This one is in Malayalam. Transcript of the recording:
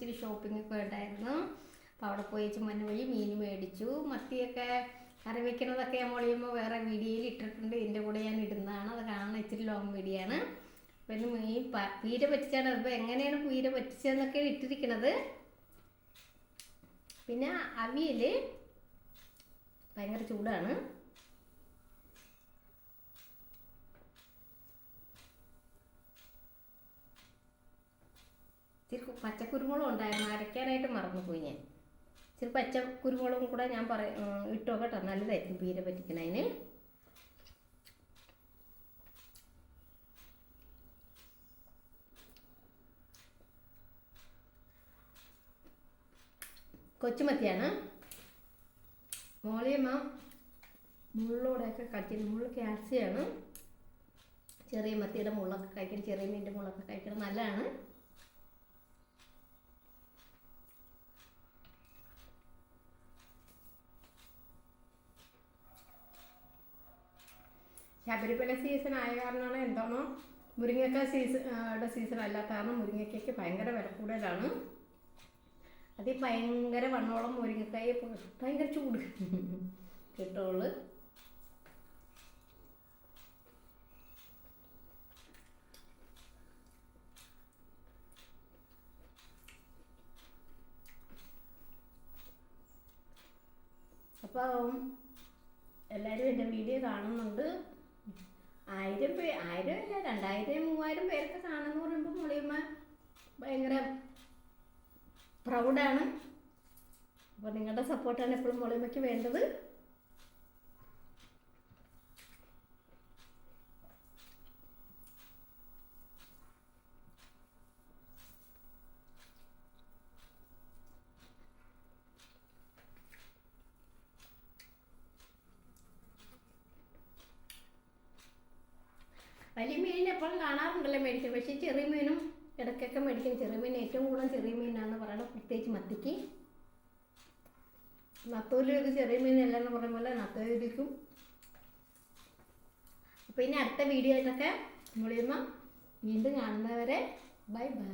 ഇച്ചിരി ഷോപ്പിംഗ് ഒക്കെ ഉണ്ടായിരുന്നു. അപ്പോൾ അവിടെ പോയി ചുമന്ന വഴി മീൻ മേടിച്ചു. മത്തിയൊക്കെ കറി വെക്കുന്നതൊക്കെ ഞാൻ മോളിയുമ്പോൾ വേറെ വീഡിയോയിൽ ഇട്ടിട്ടുണ്ട്. ഇതിന്റെ കൂടെ ഞാൻ ഇടുന്നതാണ്. അത് കാണാൻ ഇച്ചിരി ലോങ് വീഡിയോ ആണ്. പിന്നെ മീൻ പീര പറ്റിച്ചാണ്. അപ്പോൾ എങ്ങനെയാണ് പീര പറ്റിച്ചതെന്നൊക്കെ ഇട്ടിരിക്കണത്. പിന്നെ അവിയൽ ഭയങ്കര ചൂടാണ്. പച്ച പച്ചക്കുരുമുളകും ഉണ്ടായിരുന്നു. അരയ്ക്കാനായിട്ട് മറന്നുപോയി ഞാൻ. ഇച്ചിരി പച്ച കുരുമുളകും കൂടെ ഞാൻ പറ ഇട്ടോ കേട്ടോ. നല്ലതായിരിക്കും പീര പറ്റിക്കണതിന്. കൊച്ചുമത്തിയാണ്. മോളിയമ്മ മുള്ളോടെയൊക്കെ കഴിക്കുന്നത് മുള്ള കാൽസ്യമാണ്. ചെറിയ മത്തിയുടെ മുള്ളൊക്കെ കഴിക്കണം ചെറിയ മീന്റെ മുള്ളൊക്കെ കഴിക്കണം. നല്ലതാണ്. ശബരിമല സീസൺ ആയ കാരണമാണ് എന്താണോ മുരിങ്ങക്ക സീസൺ സീസൺ അല്ലാത്ത കാരണം മുരിങ്ങയ്ക്കൊക്കെ ഭയങ്കര വില കൂടുതലാണ്. അത് ഭയങ്കര വണ്ണോളം മുരിങ്ങക്കായ ഭയങ്കര ചൂട് കിട്ടുള്ളൂ. അപ്പം എല്ലാവരും എന്റെ വീഡിയോ കാണുന്നുണ്ട് ആയിരം പേ ആയിരം അല്ല രണ്ടായിരം മൂവായിരം പേരൊക്കെ കാണുമെന്ന് പറയുമ്പോൾ മുളിയമ്മ ഭയങ്കര പ്രൗഡാണ് അപ്പോൾ നിങ്ങളുടെ സപ്പോർട്ടാണ് എപ്പോഴും മുളിയമ്മയ്ക്ക് വേണ്ടത്. വലിയ മീനിനെ എപ്പോഴും കാണാറുണ്ടല്ലോ മേടിക്കും പക്ഷേ ചെറിയ മീനും ഇടയ്ക്കൊക്കെ മേടിക്കും. ചെറിയ മീൻ ഏറ്റവും കൂടുതൽ ചെറിയ മീനാണെന്ന് പറയുന്നത് പ്രത്യേകിച്ച് മത്തിക്ക്. നത്തോലിയൊക്കെ ചെറിയ മീനല്ല എന്ന് പറയുന്ന പോലെ നത്തോലിക്കും അപ്പോൾ ഇനി അടുത്ത വീഡിയോ ആയിട്ടൊക്കെ മുളിയുമ്പോൾ വീണ്ടും കാണുന്നവരെ ബൈ ബൈ.